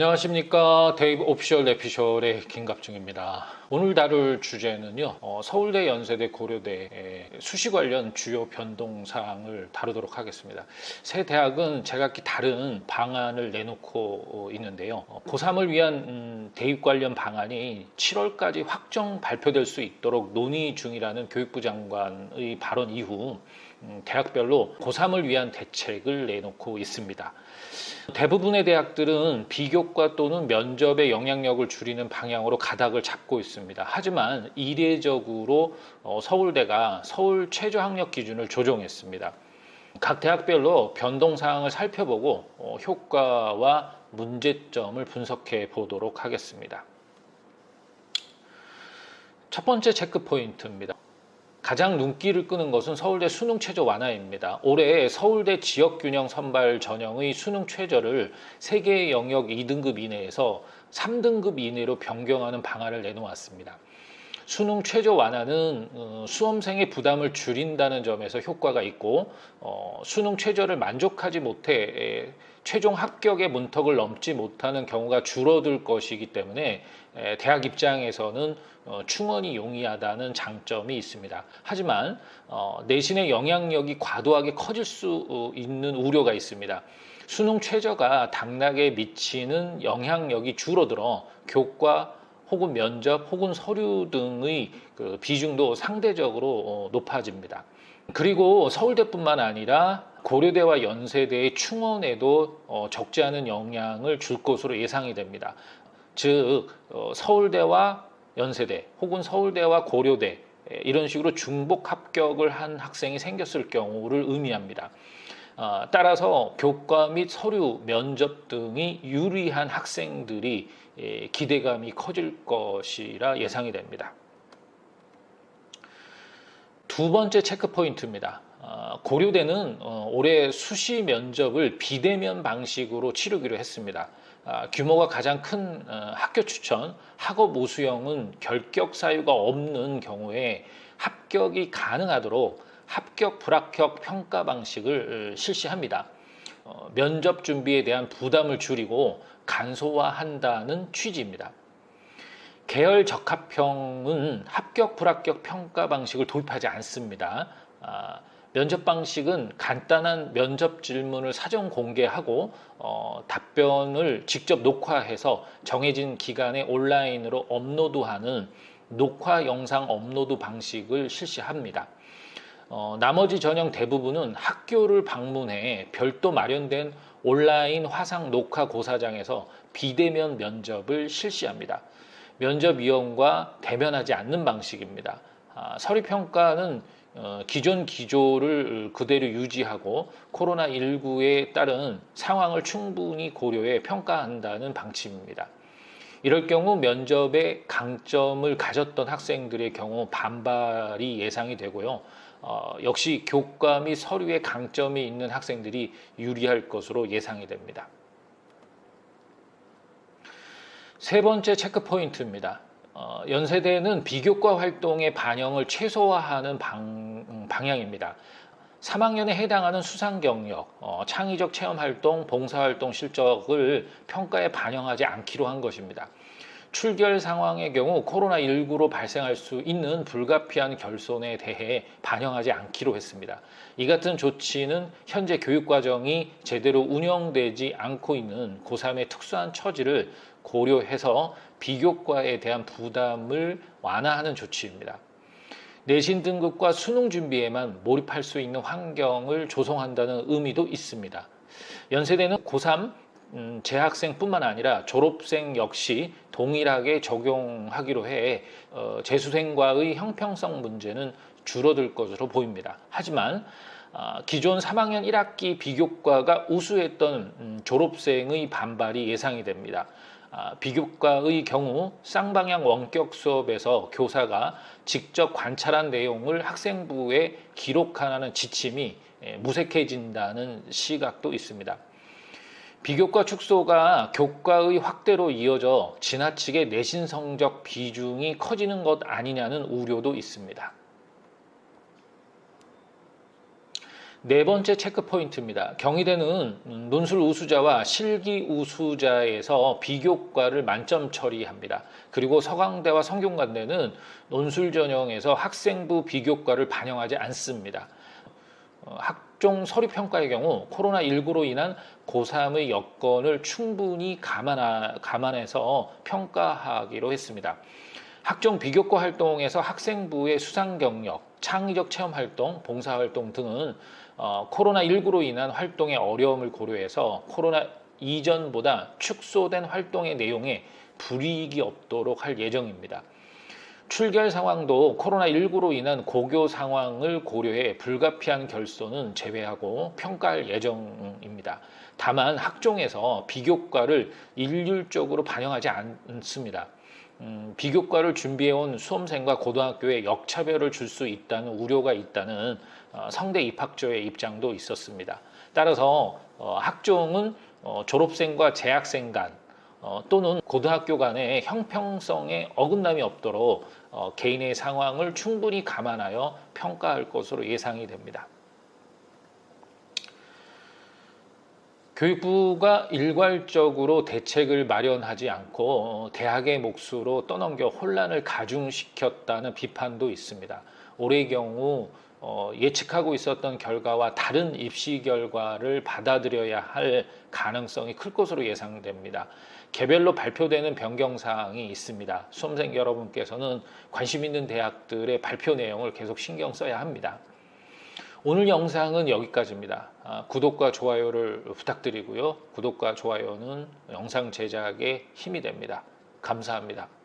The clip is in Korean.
안녕하십니까 데이브 오피셜 내피셜의 김갑중입니다. 오늘 다룰 주제는요 어, 서울대, 연세대, 고려대의 수시 관련 주요 변동사항을 다루도록 하겠습니다. 세 대학은 제각기 다른 방안을 내놓고 어, 있는데요. 어, 고3을 위한 음, 대입 관련 방안이 7월까지 확정 발표될 수 있도록 논의 중이라는 교육부 장관의 발언 이후 음, 대학별로 고3을 위한 대책을 내놓고 있습니다. 대부분의 대학들은 비교과 또는 면접의 영향력을 줄이는 방향으로 가닥을 잡고 있습니다. 하지만 이례적으로 어, 서울대가 서울 최저 학력 기준을 조정했습니다. 각 대학별로 변동 사항을 살펴보고 어, 효과와 문제점을 분석해 보도록 하겠습니다. 첫 번째 체크 포인트입니다. 가장 눈길을 끄는 것은 서울대 수능 최저 완화입니다. 올해 서울대 지역균형 선발 전형의 수능 최저를 세계 영역 2등급 이내에서 3등급 이내로 변경하는 방안을 내놓았습니다. 수능 최저 완화는 어, 수험생의 부담을 줄인다는 점에서 효과가 있고 어, 수능 최저를 만족하지 못해 최종 합격의 문턱을 넘지 못하는 경우가 줄어들 것이기 때문에 대학 입장에서는 어, 충원이 용이하다는 장점이 있습니다. 하지만 내신의 영향력이 과도하게 커질 수 있는 우려가 있습니다. 수능 최저가 당락에 미치는 영향력이 줄어들어 교과 혹은 면접 혹은 서류 등의 그 비중도 상대적으로 어, 높아집니다. 그리고 서울대뿐만 아니라 고려대와 연세대의 충원에도 어, 적지 않은 영향을 줄 것으로 예상이 됩니다. 즉 어, 서울대와 연세대 혹은 서울대와 고려대 이런 식으로 중복 합격을 한 학생이 생겼을 경우를 의미합니다. 따라서 교과 및 서류, 면접 등이 유리한 학생들이 예, 기대감이 커질 것이라 예상이 됩니다. 두 번째 체크 포인트입니다. 어, 고려대는 어, 올해 수시 면접을 비대면 방식으로 치르기로 했습니다. 아, 규모가 가장 큰 어, 학교 추천, 학업 우수형은 결격 사유가 없는 경우에 합격이 가능하도록 합격 불합격 평가 방식을 실시합니다. 면접 준비에 대한 부담을 줄이고 간소화한다는 취지입니다. 계열 적합형은 합격 불합격 평가 방식을 도입하지 않습니다. 아, 면접 방식은 간단한 면접 질문을 사전 공개하고 어, 답변을 직접 녹화해서 정해진 기간에 온라인으로 업로드하는 녹화 영상 업로드 방식을 실시합니다. 어, 나머지 전형 대부분은 학교를 방문해 별도 마련된 온라인 화상 녹화 고사장에서 비대면 면접을 실시합니다. 면접위원과 대면하지 않는 방식입니다. 아, 서류평가는 어, 기존 기조를 그대로 유지하고 코로나19에 따른 상황을 충분히 고려해 평가한다는 방침입니다. 이럴 경우 면접에 강점을 가졌던 학생들의 경우 반발이 예상이 되고요. 어, 역시 교과 및 서류에 강점이 있는 학생들이 유리할 것으로 예상이 됩니다. 세 번째 체크 포인트입니다. 어, 연세대는 비교과 활동의 반영을 최소화하는 방, 방향입니다. 3학년에 해당하는 수상 경력, 어, 창의적 체험 활동, 봉사 활동 실적을 평가에 반영하지 않기로 한 것입니다. 출결 상황의 경우 코로나19로 발생할 수 있는 불가피한 결손에 대해 반영하지 않기로 했습니다. 이 같은 조치는 현재 교육과정이 제대로 운영되지 않고 있는 고3의 특수한 처지를 고려해서 비교과에 대한 부담을 완화하는 조치입니다. 내신 등급과 수능 준비에만 몰입할 수 있는 환경을 조성한다는 의미도 있습니다. 연세대는 고3 음, 재학생뿐만 아니라 졸업생 역시 동일하게 적용하기로 해 어, 재수생과의 형평성 문제는 줄어들 것으로 보입니다. 하지만 어, 기존 3학년 1학기 비교과가 우수했던 음, 졸업생의 반발이 예상이 됩니다. 아, 비교과의 경우 쌍방향 원격 수업에서 교사가 직접 관찰한 내용을 학생부에 기록하는 지침이 예, 무색해진다는 시각도 있습니다. 비교과 축소가 교과의 확대로 이어져 지나치게 내신 성적 비중이 커지는 것 아니냐는 우려도 있습니다. 네 번째 체크 포인트입니다. 경희대는 음, 논술 우수자와 실기 우수자에서 비교과를 만점 처리합니다. 그리고 서강대와 성균관대는 논술 전형에서 학생부 비교과를 반영하지 않습니다. 어, 학종 서류 평가의 경우 코로나19로 인한 고3의 여건을 충분히 감안하, 감안해서 평가하기로 했습니다. 학종 비교과 활동에서 학생부의 수상 경력, 창의적 체험 활동, 봉사 활동 등은 어, 코로나19로 인한 활동의 어려움을 고려해서 코로나 이전보다 축소된 활동의 내용에 불이익이 없도록 할 예정입니다. 출결 상황도 코로나19로 인한 고교 상황을 고려해 불가피한 결손은 제외하고 평가할 예정입니다. 다만 학종에서 비교과를 일률적으로 반영하지 않습니다. 음, 비교과를 준비해온 수험생과 고등학교에 역차별을 줄 수 있다는 우려가 있다는 어, 성대 입학조의 입장도 있었습니다. 따라서 어, 학종은 어, 졸업생과 재학생 간 어, 또는 고등학교 간의 형평성에 어긋남이 없도록 어, 개인의 상황을 충분히 감안하여 평가할 것으로 예상이 됩니다. 교육부가 일괄적으로 대책을 마련하지 않고 어, 대학의 몫으로 떠넘겨 혼란을 가중시켰다는 비판도 있습니다. 올해의 경우 어, 예측하고 있었던 결과와 다른 입시 결과를 받아들여야 할 가능성이 클 것으로 예상됩니다. 개별로 발표되는 변경 사항이 있습니다. 수험생 여러분께서는 관심 있는 대학들의 발표 내용을 계속 신경 써야 합니다. 오늘 영상은 여기까지입니다. 아, 구독과 좋아요를 부탁드리고요. 구독과 좋아요는 영상 제작에 힘이 됩니다. 감사합니다.